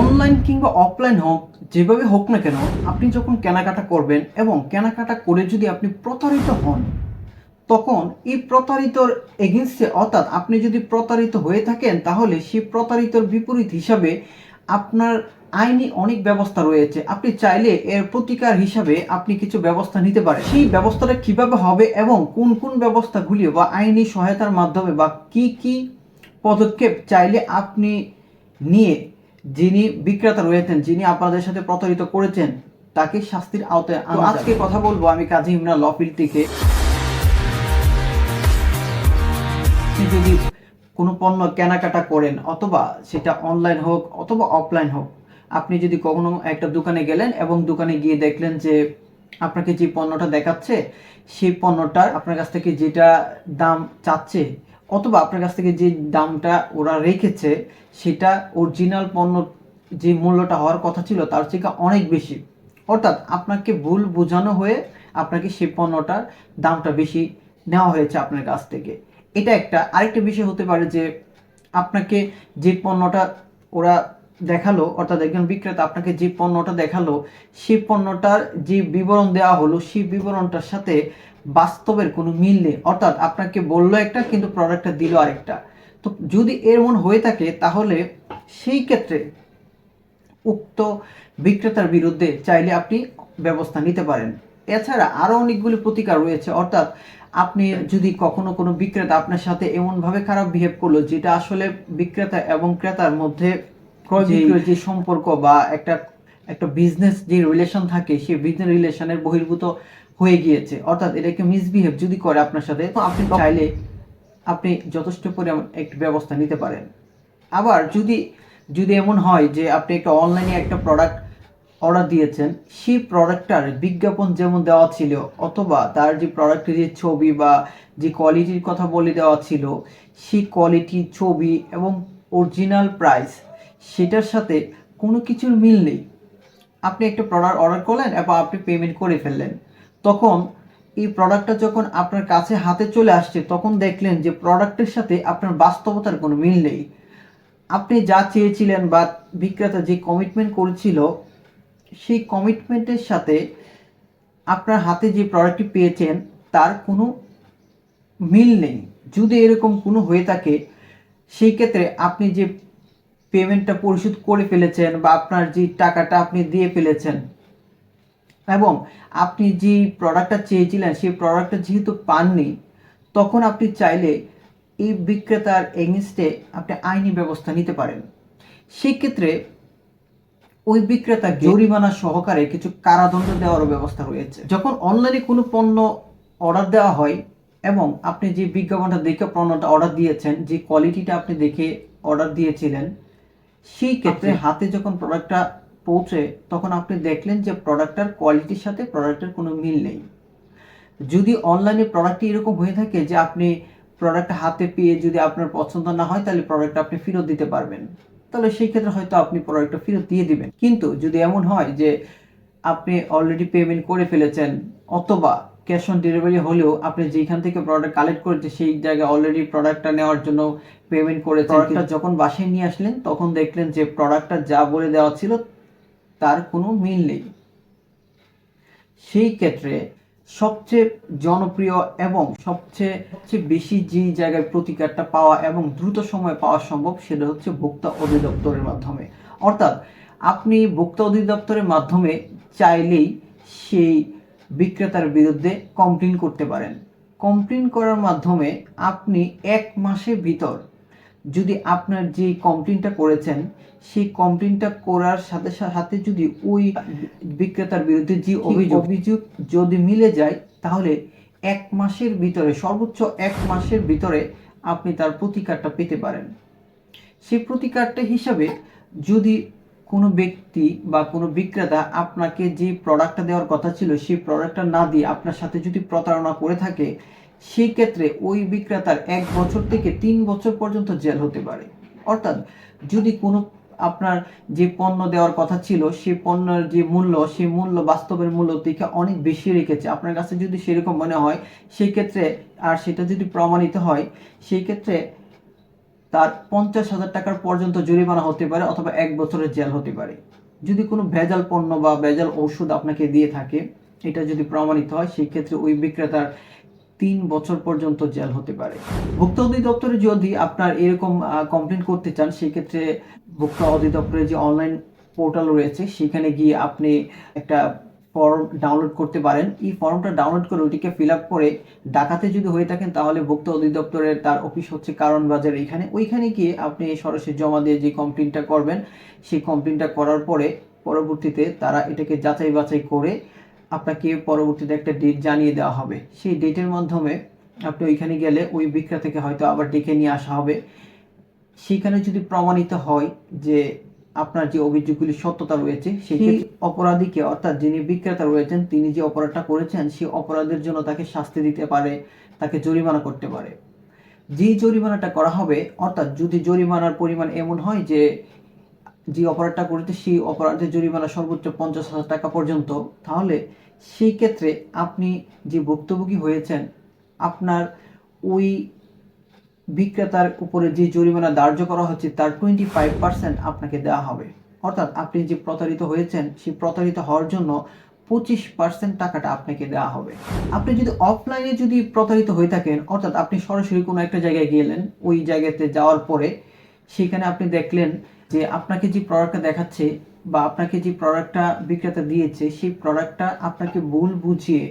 Online কিংবা offline হোক, যেভাবে হোক না কেন, আপনি যখন কেনাকাটা করবেন এবং কেনাকাটা করে যদি আপনি প্রতারিত হন, তখন এই প্রতারিতর এগেনস্টে অর্থাৎ আপনি যদি প্রতারিত হয়ে থাকেন, তাহলে সেই প্রতারিতর বিপরীত হিসাবে আপনার আইনি অনেক ব্যবস্থা রয়েছে। আপনি চাইলে এর প্রতিকার হিসাবে আপনি কিছু ব্যবস্থা নিতে পারেন। সেই ব্যবস্থাটা কীভাবে হবে এবং কোন কোন ব্যবস্থাগুলি বা আইনি সহায়তার মাধ্যমে বা কি কি পদক্ষেপ চাইলে আপনি নিয়ে যিনি বিক্রেতা রয়েছেন যিনি আপনাদের সাথে প্রতারিত করেছেন তাকে শাস্তির আওতায়। আজকে কথা বলব আমি কাজী ইমরান লফিল থেকে যদি কোনো পণ্য কেনাকাটা করেন অথবা সেটা অনলাইন হোক অথবা অফলাইন হোক আপনি যদি কখনো একটা দোকানে গেলেন এবং দোকানে গিয়ে দেখলেন যে আপনাকে যে পণ্যটা দেখাচ্ছে সেই পণ্যটার আপনার কাছ থেকে যেটা দাম চাচ্ছে অথবা আপনার কাছ থেকে যে দামটা ওরা রেখেছে, সেটা অরিজিনাল পণ্য যে মূল্যটা হওয়ার কথা ছিল, তার থেকে অনেক বেশি। অর্থাৎ আপনাকে ভুল বোঝানো হয়ে আপনাকে সেই পণ্যটার দামটা বেশি নেওয়া হয়েছে আপনার কাছ থেকে। এটা একটা। আরেকটা বিষয় হতে পারে যে, আপনাকে যে পণ্যটা ওরা দেখাল, অর্থাৎ একজন বিক্রেতা আপনাকে যে পণ্যটা দেখাল সেই পণ্যটার যে বিবরণ দেওয়া হলো সেই বিবরণটার সাথে বাস্তবের কোনো মিল নেই। অর্থাৎ আপনাকে বলল একটা কিন্তু প্রোডাক্টটা দিল আরেকটা। তো যদি এমন হয়ে থাকে তাহলে সেই ক্ষেত্রে উক্ত বিক্রেতার বিরুদ্ধে চাইলে আপনি ব্যবস্থা নিতে পারেন। এছাড়া আরও অনেকগুলি প্রতিকার রয়েছে। অর্থাৎ আপনি যদি কখনো কোনো বিক্রেতা আপনার সাথে এমনভাবে খারাপ বিহেভ করল যেটা আসলে বিক্রেতা এবং ক্রেতার মধ্যে ক্রয় যে সম্পর্ক বা একটা একটা বিজনেস যে রিলেশন থাকে সেই বিজনেস রিলেশনের বহির্ভূত হয়ে গিয়েছে। অর্থাৎ এটাকে মিসবিহেভ যদি করে আপনার সাথে তো আপনি চাইলে আপনি যথেষ্ট পরিমাণ একটি ব্যবস্থা নিতে পারেন। আবার যদি যদি এমন হয় যে আপনি একটা অনলাইনে একটা প্রোডাক্ট অর্ডার দিয়েছেন সেই প্রোডাক্টটার বিজ্ঞাপন যেমন দেওয়া ছিল অথবা তার যে প্রোডাক্টের যে ছবি বা যে কোয়ালিটির কথা বলে দেওয়া ছিল সেই কোয়ালিটি ছবি এবং অরিজিনাল প্রাইস সেটার সাথে কোনো কিছুর মিল নেই। আপনি একটা প্রোডাক্ট অর্ডার করলেন এবং আপনি পেমেন্ট করে ফেললেন। তখন এই প্রোডাক্টটা যখন আপনার কাছে হাতে চলে আসছে, তখন দেখলেন যে প্রোডাক্টের সাথে আপনার বাস্তবতার কোনো মিল নেই। আপনি যা চেয়েছিলেন বা বিক্রেতা যে কমিটমেন্ট করেছিল, সেই কমিটমেন্টের সাথে আপনার হাতে যে প্রোডাক্টটি পেয়েছেন, তার কোনো মিল নেই। যদি এরকম কোনো হয়ে থাকে, সেই ক্ষেত্রে আপনি যে পেমেন্টটা পরিশোধ করে ফেলেছেন বা আপনার যে টাকাটা আপনি দিয়ে ফেলেছেন এবং আপনি যে প্রোডাক্টটা চেয়েছিলেন সেই প্রোডাক্টটা যেহেতু পাননি তখন আপনি চাইলে এই বিক্রেতার এগেনস্টে আপনি আইনি ব্যবস্থা নিতে পারেন। সেক্ষেত্রে ওই বিক্রেতা জরিমানা সহকারে কিছু কারাদণ্ড দেওয়ারও ব্যবস্থা রয়েছে যখন অনলাইনে কোনো পণ্য অর্ডার দেওয়া হয় এবং আপনি যে বিজ্ঞাপনটা দেখে পণ্যটা অর্ডার দিয়েছেন যে কোয়ালিটিটা আপনি দেখে অর্ডার দিয়েছিলেন সেই ক্ষেত্রে হাতে যখন প্রোডাক্টটা পৌঁছে তখন আপনি দেখলেন যে প্রোডাক্টটার কোয়ালিটির সাথে প্রোডাক্টের কোনো মিল নেই। যদি অনলাইনে প্রোডাক্টটি এরকম হয়ে থাকে যে আপনি প্রোডাক্ট হাতে পেয়ে যদি আপনার পছন্দ না হয় তাহলে প্রোডাক্ট আপনি ফেরত দিতে পারবেন। তাহলে সেই ক্ষেত্রে হয়তো আপনি প্রোডাক্টটা ফেরত দিয়ে দিবেন। কিন্তু যদি এমন হয় যে আপনি অলরেডি পেমেন্ট করে ফেলেছেন অথবা ক্যাশ অন ডেলিভারি হলেও আপনি যেখান থেকে প্রোডাক্ট কালেক্ট করেছে সেই জায়গায় অলরেডি প্রোডাক্টটা নেওয়ার জন্য পেমেন্ট করেছেন। প্রোডাক্টটা যখন বাসায় নিয়ে আসলেন তখন দেখলেন যে প্রোডাক্টটা যা বলে দেওয়া ছিল তার কোনো মিল নেই। সেই ক্ষেত্রে সবচেয়ে জনপ্রিয় এবং সবচেয়ে সবচেয়ে বেশি যে জায়গায় প্রতিকারটা পাওয়া এবং দ্রুত সময়ে পাওয়া সম্ভব সেটা হচ্ছে ভোক্তা অধিদপ্তরের মাধ্যমে। অর্থাৎ আপনি ভোক্তা অধিদপ্তরের মাধ্যমে চাইলেই সেই বিক্রেতার বিরুদ্ধে কমপ্লেন করতে পারেন। কমপ্লেন করার মাধ্যমে আপনি এক মাসের ভিতর যদি আপনার যে কমপ্লেনটা করেছেন সেই কমপ্লেনটা করার সাথে সাথে যদি ওই বিক্রেতার বিরুদ্ধে যে অভিযোগ অভিযোগ যদি মিলে যায় তাহলে এক মাসের ভিতরে সর্বোচ্চ এক মাসের ভিতরে আপনি তার প্রতিকারটা পেতে পারেন। সেই প্রতিকারটা হিসাবে যদি কোনো ব্যক্তি বা কোনো বিক্রেতা আপনাকে যে প্রোডাক্টটা দেওয়ার কথা ছিল সেই প্রোডাক্টটা না দিয়ে আপনার সাথে যদি প্রতারণা করে থাকে সেই ক্ষেত্রে ওই বিক্রেতার এক বছর থেকে তিন বছর পর্যন্ত জেল হতে পারে। অর্থাৎ যদি কোনো আপনার যে পণ্য দেওয়ার কথা ছিল সেই পণ্যের যে মূল্য সেই মূল্য বাস্তবের মূল্য থেকে অনেক বেশি রেখেছে। আপনার কাছে যদি সেরকম মনে হয় সেই ক্ষেত্রে আর সেটা যদি প্রমাণিত হয় সেই ক্ষেত্রে তার পঞ্চাশ হাজার টাকার পর্যন্ত জরিমানা হতে পারে অথবা এক বছরের জেল হতে পারে। যদি কোনো ভেজাল পণ্য বা ভেজাল ওষুধ আপনাকে দিয়ে থাকে, এটা যদি প্রমাণিত হয় সেই ক্ষেত্রে ওই বিক্রেতার তিন বছর পর্যন্ত জেল হতে পারে। ভোক্তা অধিদপ্তরে যদি আপনার এরকম কমপ্লেন করতে চান, সেক্ষেত্রে ভোক্তা অধিদপ্তরের যে অনলাইন পোর্টাল রয়েছে, সেখানে গিয়ে আপনি একটা ফর্ম ডাউনলোড করতে পারেন। এই ফর্মটা ডাউনলোড করে ওইটিকে ফিল আপ করে ঢাকাতে যদি হয়ে থাকেন, তাহলে ভোক্তা অধিদপ্তরের তার অফিস হচ্ছে কারণ বাজার এখানে। ওইখানে গিয়ে আপনি সরাসরি জমা দিয়ে যে কমপ্লেনটা করবেন, সেই কমপ্লেনটা করার পরে পরবর্তীতে তারা এটাকে যাচাই বাছাই করে আপনাকে পরবর্তীতে একটা ডেট জানিয়ে দেওয়া হবে। সেই ডেটের মাধ্যমে আপনি ওইখানে গেলে ওই বিক্রেতাকে হয়তো আবার ডেকে নিয়ে আসা হবে। সেখানে যদি প্রমাণিত হয় যে আপনার যে অভিযোগগুলি সত্যতা রয়েছে সেই অপরাধীকে অর্থাৎ যিনি বিক্রেতা রয়েছেন তিনি যে অপরাধটা করেছেন সেই অপরাধের জন্য তাকে শাস্তি দিতে পারে তাকে জরিমানা করতে পারে। যে জরিমানাটা করা হবে অর্থাৎ যদি জরিমানার পরিমাণ এমন হয় যে যে অপরাধটা করেছে, সেই অপরাধের জরিমানা সর্বোচ্চ পঞ্চাশ হাজার টাকা পর্যন্ত। তাহলে সেই ক্ষেত্রে আপনি যে ভুক্তভোগী হয়েছেন, আপনার ওই বিক্রেতার উপরে যে জরিমানা ধার্য করা হচ্ছে, তার টোয়েন্টি ফাইভ পার্সেন্ট আপনাকে দেওয়া হবে। অর্থাৎ আপনি যে প্রতারিত হয়েছেন, সেই প্রতারিত হওয়ার জন্য পঁচিশ পার্সেন্ট টাকাটা আপনাকে দেওয়া হবে। আপনি যদি অফলাইনে যদি প্রতারিত হয়ে থাকেন, অর্থাৎ আপনি সরাসরি কোনো একটা জায়গায় গেলেন, ওই জায়গাতে যাওয়ার পরে সেখানে আপনি দেখলেন যে আপনাকে যে প্রোডাক্টটা দেখাচ্ছে বা আপনাকে যে প্রোডাক্টটা বিক্রেতা দিয়েছে, সেই প্রোডাক্টটা আপনাকে ভুল বুঝিয়ে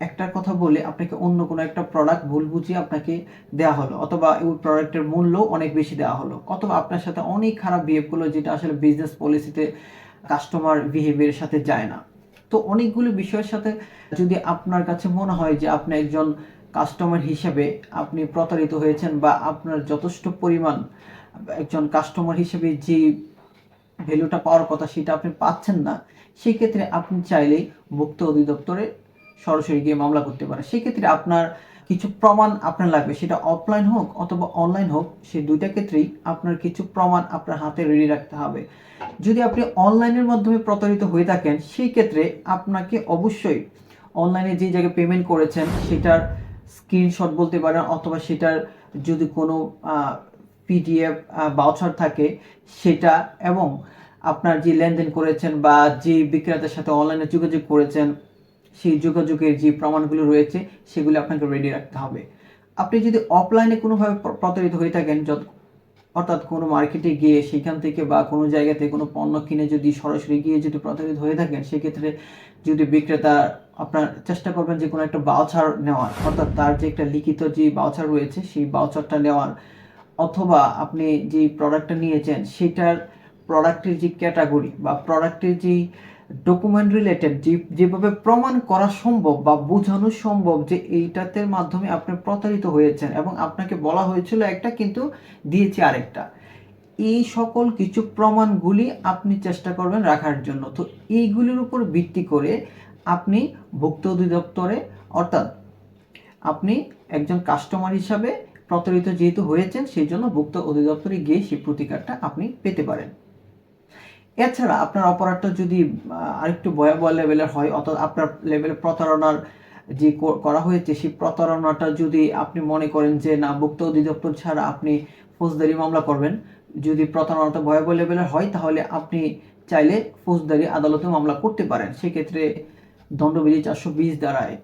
একটা কথা বলে আপনাকে অন্য কোনো একটা প্রোডাক্ট ভুল বুঝিয়ে আপনাকে দেওয়া হলো অথবা ওই প্রোডাক্টের মূল্য অনেক বেশি দেওয়া হলো। অথবা আপনার সাথে অনেক খারাপ বিহেভ করল যেটা আসলে বিজনেস পলিসিতে কাস্টমার বিহেভিয়ারের সাথে যায় না। তো অনেকগুলো বিষয়ের সাথে যদি আপনার কাছে মনে হয় যে আপনি একজন কাস্টমার হিসেবে আপনি প্রতারিত হয়েছেন বা আপনার যথেষ্ট পরিমাণ একজন কাস্টমার হিসেবে যে ভ্যালুটা পাওয়ার কথা সেটা আপনি পাচ্ছেন না, সেই ক্ষেত্রে আপনি চাইলেই ভুক্ত অধিদপ্তরে সরাসরি গিয়ে মামলা করতে পারেন। সেক্ষেত্রে আপনার কিছু প্রমাণ আপনার লাগবে, সেটা অফলাইন হোক অথবা অনলাইন হোক সেই দুইটা ক্ষেত্রেই আপনার কিছু প্রমাণ আপনার হাতে রেডি রাখতে হবে। যদি আপনি অনলাইনের মাধ্যমে প্রতারিত হয়ে থাকেন, সেই ক্ষেত্রে আপনাকে অবশ্যই অনলাইনে যে জায়গায় পেমেন্ট করেছেন, সেটার স্ক্রিনশট বলতে পারেন অথবা সেটার যদি কোনো পিডিএফ বাউচার থাকে, সেটা এবং আপনার যে লেনদেন করেছেন বা যে বিক্রেতার সাথে অনলাইনে যোগাযোগ করেছেন, সেই যোগাযোগের যে প্রমাণগুলো রয়েছে, সেগুলো আপনাকে রেডি রাখতে হবে। আপনি যদি অফলাইনে কোনোভাবে প্রতারিত হয়ে থাকেন, যত, অর্থাৎ কোনো মার্কেটে গিয়ে সেখান থেকে বা কোনো জায়গাতে কোনো পণ্য কিনে যদি সরাসরি গিয়ে যদি প্রতারিত হয়ে থাকেন, সেক্ষেত্রে যদি বিক্রেতা আপনার চেষ্টা করবেন যে কোনো একটা বাউচার নেওয়ার, অর্থাৎ তার যে একটা লিখিত যে বাউচার রয়েছে, সেই বাউচারটা নেওয়ার অথবা আপনি যে প্রোডাক্টটা নিয়েছেন, সেটার প্রোডাক্টের যে ক্যাটাগরি বা প্রোডাক্টের যে ডকুমেন্ট রিলেটেড যে, যেভাবে প্রমাণ করা সম্ভব বা বোঝানো সম্ভব যে এইটাতে মাধ্যমে আপনি প্রতারিত হয়েছেন এবং আপনাকে বলা হয়েছিল একটা কিন্তু দিয়েছে আরেকটা। এই সকল কিছু প্রমাণগুলি আপনি চেষ্টা করবেন রাখার জন্য। তো এইগুলির উপর ভিত্তি করে আপনি ভুক্ত অধিদপ্তরে, অর্থাৎ আপনি একজন কাস্টমার হিসাবে প্রতারিত যেহেতু হয়েছেন সেই জন্য ভুক্ত অধিদপ্তরে গিয়ে সেই প্রতিকারটা আপনি পেতে পারেন। এছাড়া আপনার অপরাধটা যদি আরেকটু ভয়াবহ লেভেলের হয়, অর্থাৎ আপনার লেভেলে প্রতারণার যে করা হয়েছে, সেই প্রতারণাটা যদি আপনি মনে করেন যে, না, ভুক্ত অধিদপ্তর ছাড়া আপনি ফৌজদারি মামলা করবেন। যদি প্রতারণাটা ভয়াবহ লেভেলের হয়, তাহলে আপনি চাইলে ফৌজদারি আদালতে মামলা করতে পারেন। সেক্ষেত্রে দণ্ডবিধি চারশো বিশ দ্বারায়।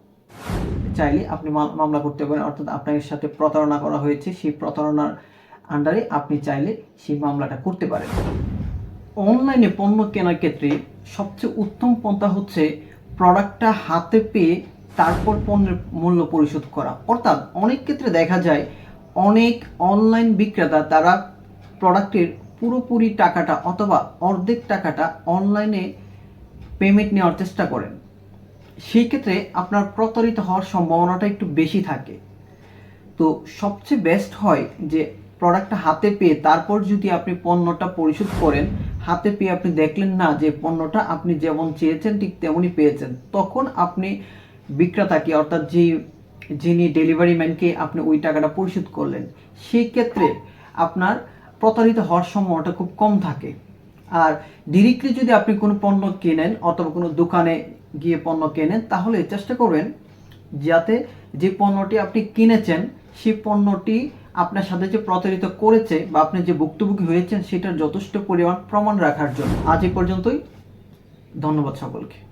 চাইলে আপনি মাল- মামলা করতে পারেন, অর্থাৎ আপনার সাথে প্রতারণা করা হয়েছে, সেই প্রতারণার আন্ডারে আপনি চাইলে সেই মামলাটা করতে পারেন। অনলাইনে পণ্য কেনার ক্ষেত্রে সবচেয়ে উত্তম পন্থা হচ্ছে প্রোডাক্টটা হাতে পেয়ে তারপর পণ্যের মূল্য পরিশোধ করা। অর্থাৎ অনেক ক্ষেত্রে দেখা যায় অনেক অনলাইন বিক্রেতা তারা প্রোডাক্টের পুরোপুরি টাকাটা অথবা অর্ধেক টাকাটা অনলাইনে পেমেন্ট নেওয়ার চেষ্টা করেন। সেই ক্ষেত্রে আপনার প্রতারিত হওয়ার সম্ভাবনাটা একটু বেশি থাকে। তো সবচেয়ে বেস্ট হয় যে প্রোডাক্টটা হাতে পেয়ে তারপর যদি আপনি পণ্যটা পরিশোধ করেন, হাতে পেয়ে আপনি দেখলেন না যে পণ্যটা আপনি যেমন চেয়েছেন ঠিক তেমনই পেয়েছেন, তখন আপনি বিক্রেতাকে অর্থাৎ যে, যিনি ডেলিভারি ম্যানকে আপনি ওই টাকাটা পরিশোধ করলেন, সেই ক্ষেত্রে আপনার প্রতারিত হওয়ার সম্ভাবনাটা খুব কম থাকে। আর ডিরেক্টলি যদি আপনি কোনো পণ্য কেনেন অথবা কোনো দোকানে গিয়ে পণ্য কেনেন, তাহলে চেষ্টা করবেন যাতে যে পণ্যটি আপনি কিনেছেন সেই পণ্যটি আপনার সাথে যে প্রতারিত করেছে বা আপনি যে ভুক্তভোগী হয়েছেন, সেটার যথেষ্ট পরিমাণ প্রমাণ রাখার জন্য। আজ এই পর্যন্তই। ধন্যবাদ সকলকে।